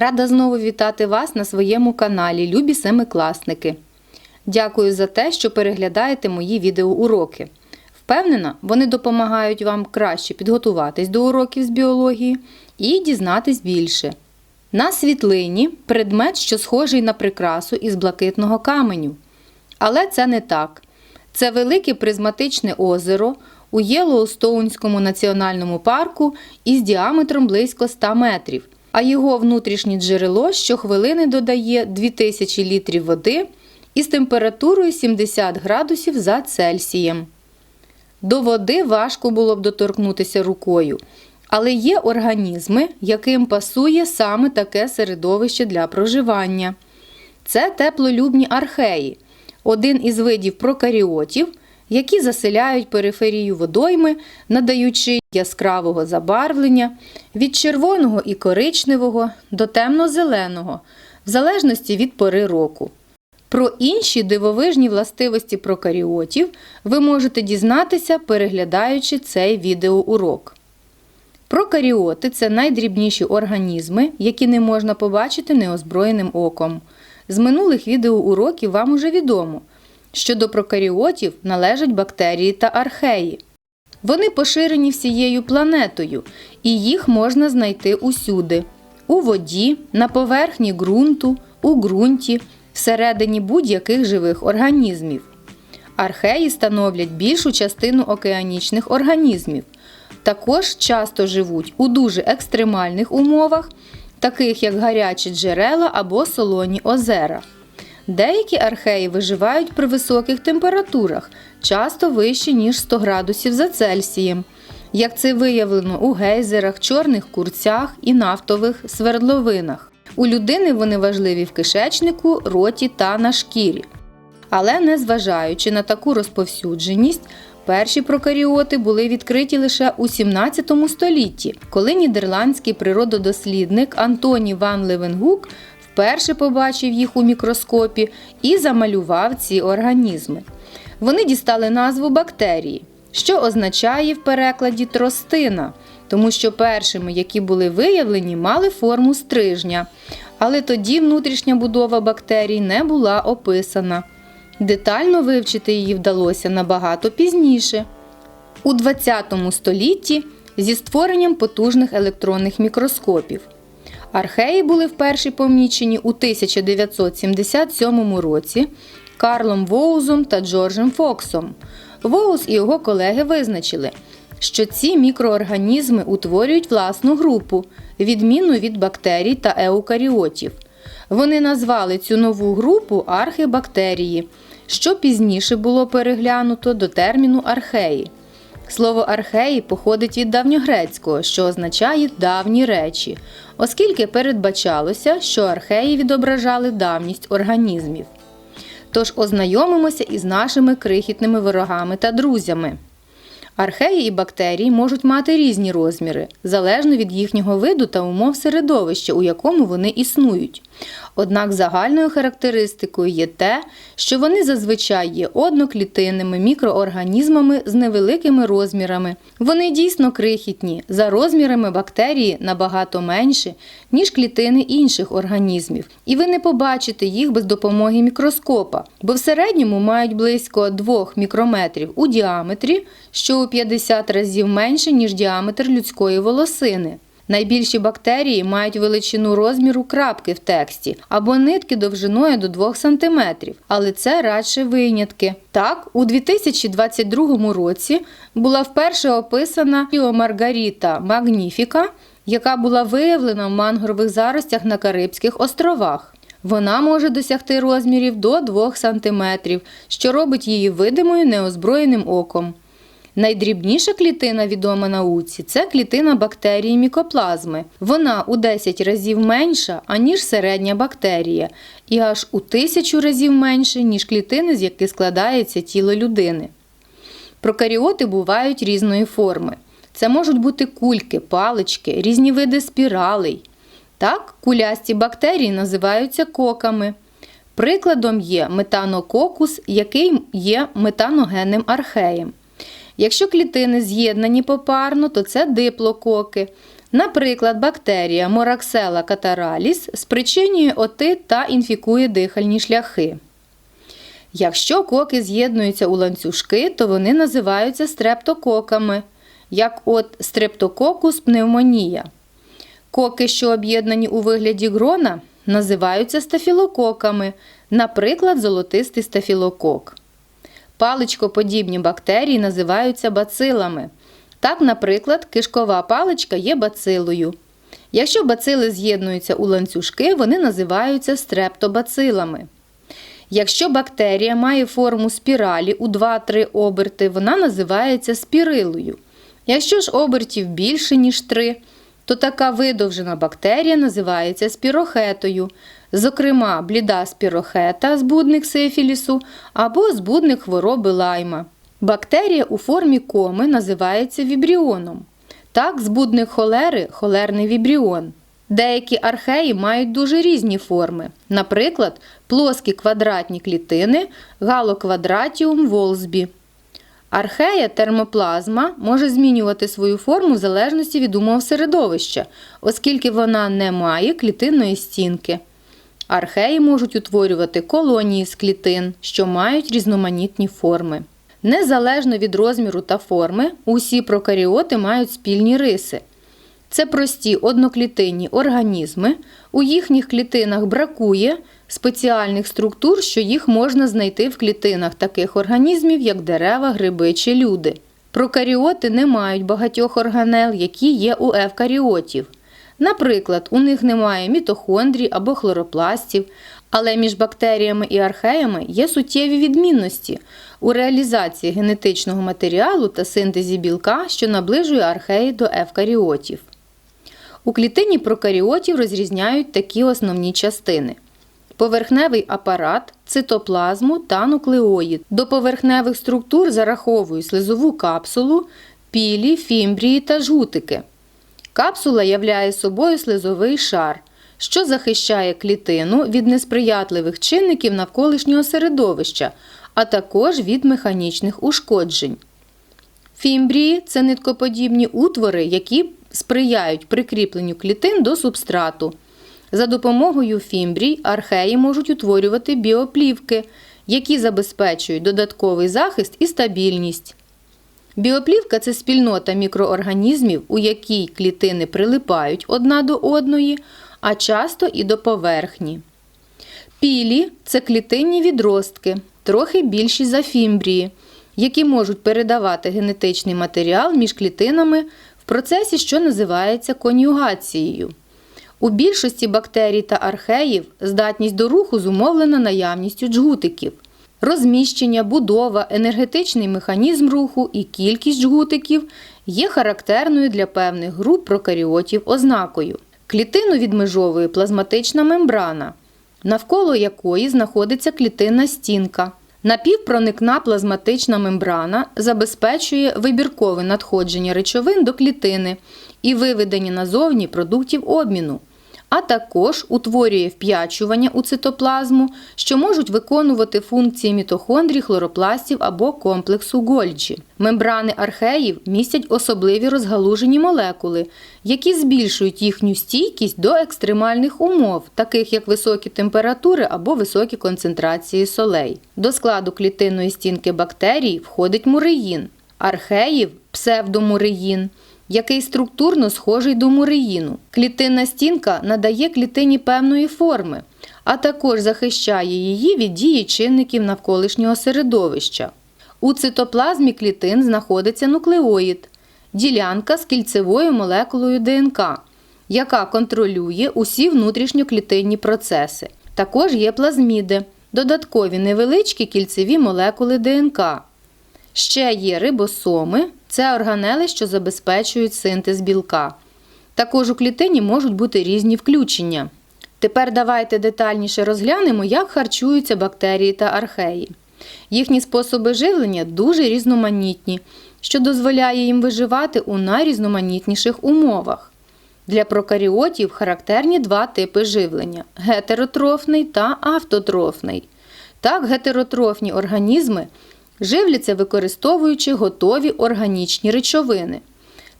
Рада знову вітати вас на своєму каналі, любі семикласники. Дякую за те, що переглядаєте мої відеоуроки. Впевнена, вони допомагають вам краще підготуватись до уроків з біології і дізнатись більше. На світлині предмет, що схожий на прикрасу із блакитного каменю. Але це не так. Це велике призматичне озеро у Єлоустоунському національному парку із діаметром близько 100 метрів, а його внутрішнє джерело щохвилини додає 2000 літрів води із температурою 70 градусів за Цельсієм. До води важко було б доторкнутися рукою, але є організми, яким пасує саме таке середовище для проживання. Це теплолюбні археї, один із видів прокаріотів, які заселяють периферію водойми, надаючи яскравого забарвлення від червоного і коричневого до темно-зеленого, в залежності від пори року. Про інші дивовижні властивості прокаріотів ви можете дізнатися, переглядаючи цей відеоурок. Прокаріоти це найдрібніші організми, які не можна побачити неозброєним оком. З минулих відеоуроків вам уже відомо, що до прокаріотів належать бактерії та археї. Вони поширені всією планетою, і їх можна знайти усюди: у воді, на поверхні ґрунту, у ґрунті, всередині будь-яких живих організмів. Археї становлять більшу частину океанічних організмів. Також часто живуть у дуже екстремальних умовах, таких як гарячі джерела або солоні озера. Деякі археї виживають при високих температурах, часто вище, ніж 100 градусів за Цельсієм, як це виявлено у гейзерах, чорних курцях і нафтових свердловинах. У людини вони важливі в кишечнику, роті та на шкірі. Але незважаючи на таку розповсюдженість, перші прокаріоти були відкриті лише у 17 столітті, коли нідерландський природодослідник Антоні Ван Левенгук вперше побачив їх у мікроскопі і замалював ці організми. Вони дістали назву бактерії, що означає в перекладі тростина, тому що першими, які були виявлені, мали форму стрижня. Але тоді внутрішня будова бактерій не була описана. Детально вивчити її вдалося набагато пізніше. У 20 столітті зі створенням потужних електронних мікроскопів. Археї були вперше помічені у 1977 році Карлом Воузом та Джорджем Фоксом. Воуз і його колеги визначили, що ці мікроорганізми утворюють власну групу, відмінну від бактерій та еукаріотів. Вони назвали цю нову групу архебактерії, що пізніше було переглянуто до терміну археї. Слово археї походить від давньогрецького, що означає давні речі, оскільки передбачалося, що археї відображали давність організмів. Тож ознайомимося із нашими крихітними ворогами та друзями. Археї і бактерії можуть мати різні розміри, залежно від їхнього виду та умов середовища, у якому вони існують. Однак загальною характеристикою є те, що вони зазвичай є одноклітинними мікроорганізмами з невеликими розмірами. Вони дійсно крихітні, за розмірами бактерії набагато менші, ніж клітини інших організмів, і ви не побачите їх без допомоги мікроскопа, бо в середньому мають близько 2 мікрометрів у діаметрі, що у 50 разів менше, ніж діаметр людської волосини. Найбільші бактерії мають величину розміру крапки в тексті або нитки довжиною до 2 см, але це радше винятки. Так, у 2022 році була вперше описана Маргаріта Магніфіка, яка була виявлена в мангрових заростях на Карибських островах. Вона може досягти розмірів до 2 см, що робить її видимою неозброєним оком. Найдрібніша клітина відома науці це клітина бактерії мікоплазми. Вона у 10 разів менша, аніж середня бактерія, і аж у тисячу разів менше, ніж клітини, з яких складається тіло людини. Прокаріоти бувають різної форми. Це можуть бути кульки, палички, різні види спіралей. Так, кулясті бактерії називаються коками. Прикладом є метанококус, який є метаногенним археєм. Якщо клітини з'єднані попарно, то це диплококи. Наприклад, бактерія Moraxella cataralis спричинює отит та інфікує дихальні шляхи. Якщо коки з'єднуються у ланцюжки, то вони називаються стрептококами, як от стрептококус пневмонія. Коки, що об'єднані у вигляді грона, називаються стафілококами, наприклад, золотистий стафілокок. Паличкоподібні бактерії називаються бацилами. Так, наприклад, кишкова паличка є бацилою. Якщо бацили з'єднуються у ланцюжки, вони називаються стрептобацилами. Якщо бактерія має форму спіралі у 2-3 оберти, вона називається спірилою. Якщо ж обертів більше, ніж 3, то така видовжена бактерія називається спірохетою, зокрема, бліда спірохета, збудник сифілісу або збудник хвороби лайма. Бактерія у формі коми називається вібріоном. Так, збудник холери холерний вібріон. Деякі археї мають дуже різні форми, наприклад, плоскі квадратні клітини галоквадратіум волсбі. Архея термоплазма може змінювати свою форму в залежності від умов середовища, оскільки вона не має клітинної стінки. Археї можуть утворювати колонії з клітин, що мають різноманітні форми. Незалежно від розміру та форми, усі прокаріоти мають спільні риси. Це прості одноклітинні організми. У їхніх клітинах бракує спеціальних структур, що їх можна знайти в клітинах таких організмів, як дерева, гриби чи люди. Прокаріоти не мають багатьох органел, які є у евкаріотів. Наприклад, у них немає мітохондрій або хлоропластів, але між бактеріями і археями є суттєві відмінності у реалізації генетичного матеріалу та синтезі білка, що наближує археї до евкаріотів. У клітині прокаріотів розрізняють такі основні частини: поверхневий апарат, цитоплазму та нуклеоїд. До поверхневих структур зараховують слизову капсулу, пілі, фімбрії та жгутики. Капсула являє собою слизовий шар, що захищає клітину від несприятливих чинників навколишнього середовища, а також від механічних ушкоджень. Фімбрії це ниткоподібні утвори, які сприяють прикріпленню клітин до субстрату. За допомогою фімбрій археї можуть утворювати біоплівки, які забезпечують додатковий захист і стабільність. Біоплівка це спільнота мікроорганізмів, у якій клітини прилипають одна до одної, а часто і до поверхні. Пілі це клітинні відростки, трохи більші за фімбрії, які можуть передавати генетичний матеріал між клітинами процесі, що називається конюгацією. У більшості бактерій та археїв здатність до руху зумовлена наявністю джгутиків. Розміщення, будова, енергетичний механізм руху і кількість джгутиків є характерною для певних груп прокаріотів ознакою. Клітину відмежовує плазматична мембрана, навколо якої знаходиться клітинна стінка. Напівпроникна плазматична мембрана забезпечує вибіркове надходження речовин до клітини і виведення назовні продуктів обміну а також утворює вп'ячування у цитоплазму, що можуть виконувати функції мітохондрій, хлоропластів або комплексу Гольджі. Мембрани археїв містять особливі розгалужені молекули, які збільшують їхню стійкість до екстремальних умов, таких як високі температури або високі концентрації солей. До складу клітинної стінки бактерій входить муреїн, археїв псевдомуреїн – який структурно схожий до муреїну. Клітинна стінка надає клітині певної форми, а також захищає її від дії чинників навколишнього середовища. У цитоплазмі клітин знаходиться нуклеоїд, ділянка з кільцевою молекулою ДНК, яка контролює усі внутрішньоклітинні процеси. Також є плазміди, додаткові невеличкі кільцеві молекули ДНК. Ще є рибосоми, це органели, що забезпечують синтез білка. Також у клітині можуть бути різні включення. Тепер давайте детальніше розглянемо, як харчуються бактерії та археї. Їхні способи живлення дуже різноманітні, що дозволяє їм виживати у найрізноманітніших умовах. Для прокаріотів характерні два типи живлення гетеротрофний та автотрофний. Так, гетеротрофні організми живляться використовуючи готові органічні речовини.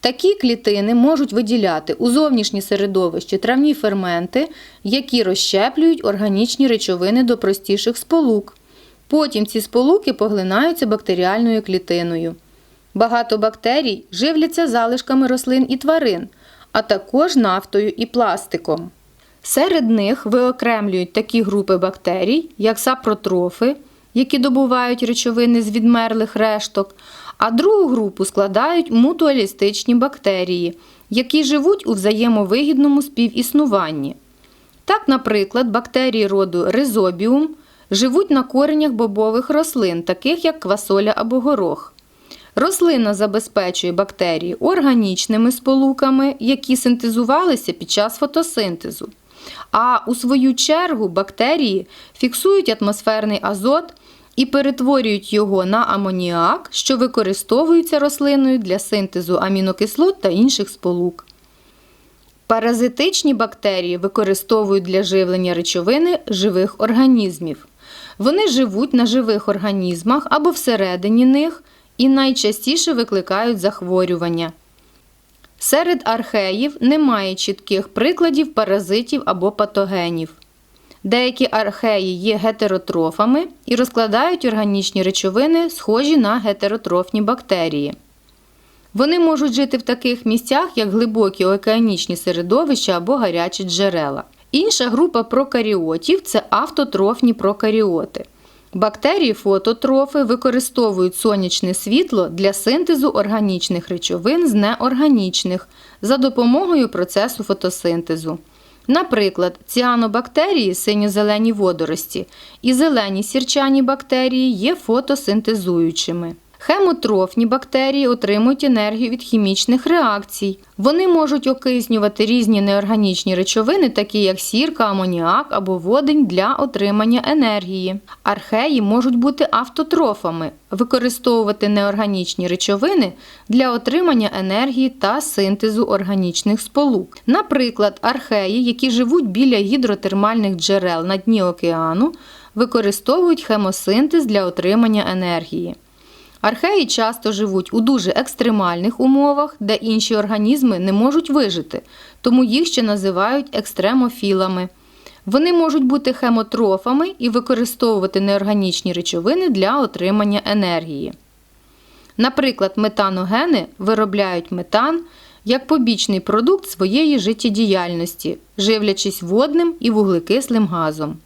Такі клітини можуть виділяти у зовнішнє середовище травні ферменти, які розщеплюють органічні речовини до простіших сполук. Потім ці сполуки поглинаються бактеріальною клітиною. Багато бактерій живляться залишками рослин і тварин, а також нафтою і пластиком. Серед них виокремлюють такі групи бактерій, як сапротрофи, які добувають речовини з відмерлих решток, а другу групу складають мутуалістичні бактерії, які живуть у взаємовигідному співіснуванні. Так, наприклад, бактерії роду ризобіум живуть на коренях бобових рослин, таких як квасоля або горох. Рослина забезпечує бактерії органічними сполуками, які синтезувалися під час фотосинтезу. А у свою чергу бактерії фіксують атмосферний азот і перетворюють його на амоніак, що використовується рослиною для синтезу амінокислот та інших сполук. Паразитичні бактерії використовують для живлення речовини живих організмів. Вони живуть на живих організмах або всередині них і найчастіше викликають захворювання. Серед археїв немає чітких прикладів паразитів або патогенів. Деякі археї є гетеротрофами і розкладають органічні речовини, схожі на гетеротрофні бактерії. Вони можуть жити в таких місцях, як глибокі океанічні середовища або гарячі джерела. Інша група прокаріотів це автотрофні прокаріоти. Бактерії фототрофи використовують сонячне світло для синтезу органічних речовин з неорганічних за допомогою процесу фотосинтезу. Наприклад, ціанобактерії синьо-зелені водорості і зелені сірчані бактерії є фотосинтезуючими. Хемотрофні бактерії отримують енергію від хімічних реакцій. Вони можуть окиснювати різні неорганічні речовини, такі як сірка, амоніак або водень для отримання енергії. Археї можуть бути автотрофами, використовувати неорганічні речовини для отримання енергії та синтезу органічних сполук. Наприклад, археї, які живуть біля гідротермальних джерел на дні океану, використовують хемосинтез для отримання енергії. Археї часто живуть у дуже екстремальних умовах, де інші організми не можуть вижити, тому їх ще називають екстремофілами. Вони можуть бути хемотрофами і використовувати неорганічні речовини для отримання енергії. Наприклад, метаногени виробляють метан як побічний продукт своєї життєдіяльності, живлячись водним і вуглекислим газом.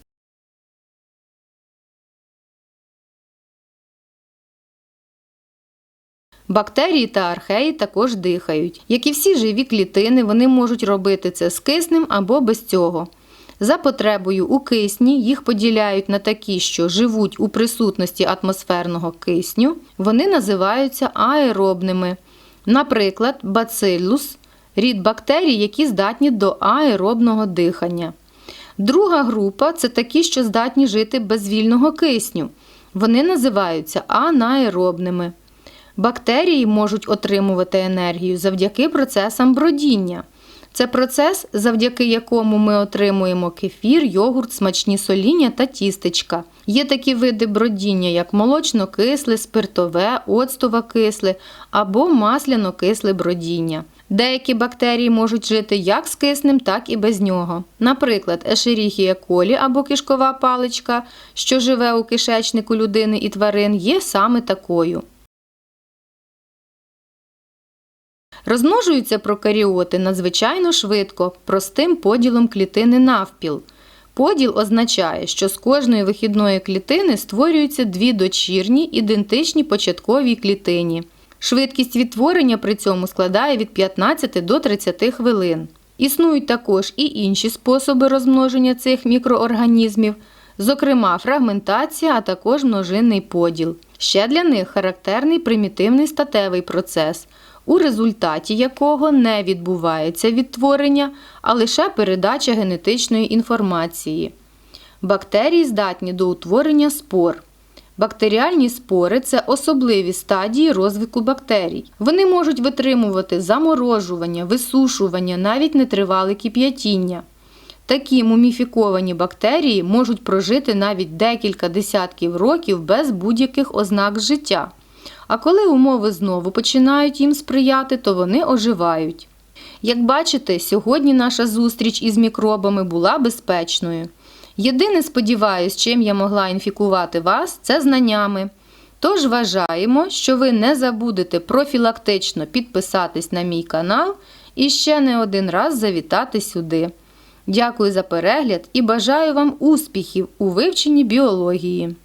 Бактерії та археї також дихають. Як і всі живі клітини, вони можуть робити це з киснем або без цього. За потребою у кисні їх поділяють на такі, що живуть у присутності атмосферного кисню, вони називаються аеробними. Наприклад, бациллус рід бактерій, які здатні до аеробного дихання. Друга група це такі, що здатні жити без вільного кисню. Вони називаються анаеробними. Бактерії можуть отримувати енергію завдяки процесам бродіння. Це процес, завдяки якому ми отримуємо кефір, йогурт, смачні соління та тістечка. Є такі види бродіння, як молочно-кисле, спиртове, оцтове кисле або масляно-кисле бродіння. Деякі бактерії можуть жити як з киснем, так і без нього. Наприклад, ешеріхія колі або кишкова паличка, що живе у кишечнику людини і тварин, є саме такою. Розмножуються прокаріоти надзвичайно швидко, простим поділом клітини навпіл. Поділ означає, що з кожної вихідної клітини створюються дві дочірні ідентичні початковій клітині. Швидкість відтворення при цьому складає від 15 до 30 хвилин. Існують також і інші способи розмноження цих мікроорганізмів, зокрема фрагментація, а також множинний поділ. Ще для них характерний примітивний статевий процес у результаті якого не відбувається відтворення, а лише передача генетичної інформації. Бактерії здатні до утворення спор. Бактеріальні спори це особливі стадії розвитку бактерій. Вони можуть витримувати заморожування, висушування, навіть нетривале кип'ятіння. Такі муміфіковані бактерії можуть прожити навіть декілька десятків років без будь-яких ознак життя А коли умови знову починають їм сприяти, то вони оживають. Як бачите, сьогодні наша зустріч із мікробами була безпечною. Єдине, сподіваюсь, чим я могла інфікувати вас, це знаннями. Тож вважаємо, що ви не забудете профілактично підписатись на мій канал і ще не один раз завітати сюди. Дякую за перегляд і бажаю вам успіхів у вивченні біології.